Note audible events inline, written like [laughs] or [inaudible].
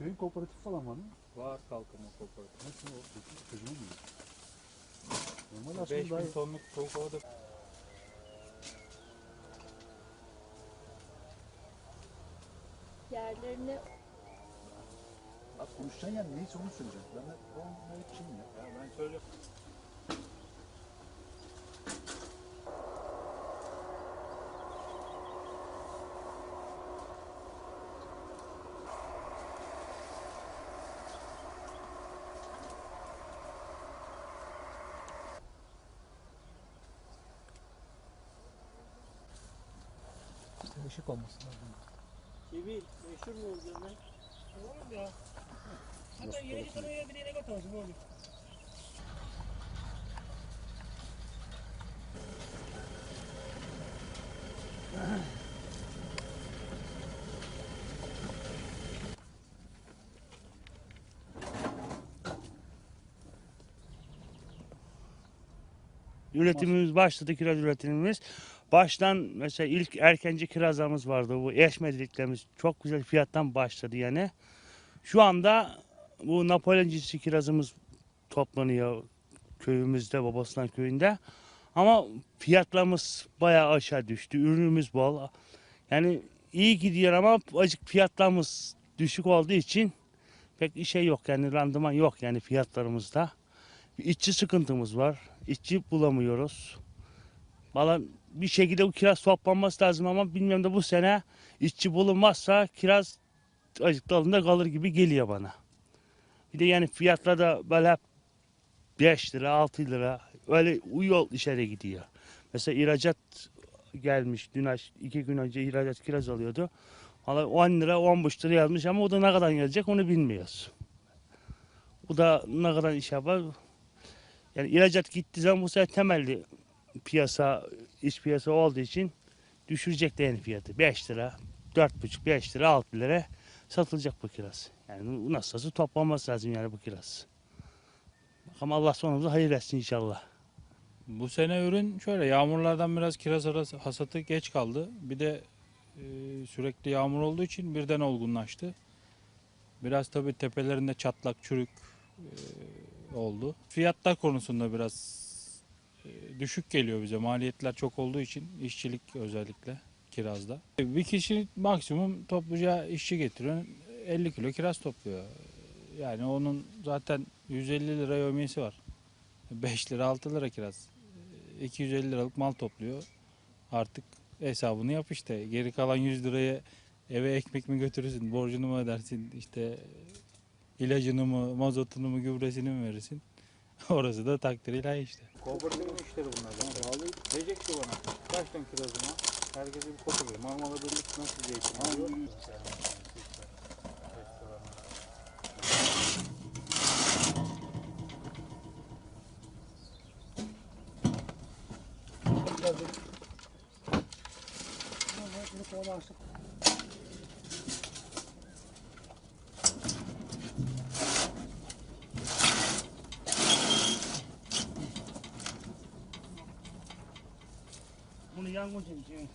Köyün kooperatif falan var mı? Var kalkınma kooperatif. Nasıl o? Çocuğu mu? Normal aslında 5000 daha tonluk soğuk havada Yerlerini Bak konuşacaksın yani neyse onu söyleyeceksin. Ben de o ne kim ya? Ya ben söylüyorum. Işık olması lazım. Gibi meşhur mu olacağım ben? Oğlum ya. Hatta yeni tanıya bir yere götürsün oğlum. [laughs] Üretimimiz başladı kiraz üretimimiz. Baştan mesela ilk erkenci kirazlarımız vardı. Bu eşmediliklerimiz çok güzel fiyattan başladı yani. Şu anda bu Napolyon cinsi kirazımız toplanıyor köyümüzde, Babaslan köyünde. Ama fiyatlarımız bayağı aşağı düştü. Ürünümüz bol. Yani iyi gidiyor ama acık fiyatlarımız düşük olduğu için pek işe yok yani randıman yok yani fiyatlarımızda. İşçi sıkıntımız var. İşçi bulamıyoruz. Valla bir şekilde bu kiraz toplanması lazım ama bilmiyorum da bu sene işçi bulunmazsa kiraz acık dalında kalır gibi geliyor bana. Bir de yani fiyatlar da böyle 5 lira 6 lira öyle yol içeri gidiyor. Mesela ihracat gelmiş dün iki gün önce ihracat kiraz alıyordu. Valla 10 lira 15 lira yazmış ama o da ne kadar gelecek onu bilmiyoruz. Bu da ne kadar iş yapar yani ihracat gittiği zaman bu sefer temelli piyasa, iç piyasa olduğu için düşürecek de yani fiyatı. 5 lira, 4,5, 5 lira, 6 lira satılacak bu kiraz. Yani nasıl olsa toplanması lazım yani bu kiraz. Bakalım Allah sonumuzu hayır etsin inşallah. Bu sene ürün şöyle yağmurlardan biraz kiraz hasatı geç kaldı. Bir de e, sürekli yağmur olduğu için birden olgunlaştı. Biraz tabii tepelerinde çatlak, çürük e, oldu. Fiyatlar konusunda biraz e, düşük geliyor bize. Maliyetler çok olduğu için işçilik özellikle kirazda. Bir kişi maksimum toplayacağı işçi getiriyor. 50 kilo kiraz topluyor. Yani onun zaten 150 lira yövmiyesi var. 5 lira 6 lira kiraz. 250 liralık mal topluyor. Artık hesabını yap işte. Geri kalan 100 liraya eve ekmek mi götürürsün, borcunu mu ödersin, işte ilacını mı, mazotunu mu, gübresini mi verirsin? [laughs] Orası da takdir ilahi işte. Kooperatifin işleri bunlar zaten. Diyecek ki bana, kaç ton kirazıma? Herkese bir koku verir. Marmara Birlik nasıl zeytin alıyor? Bunu yangın için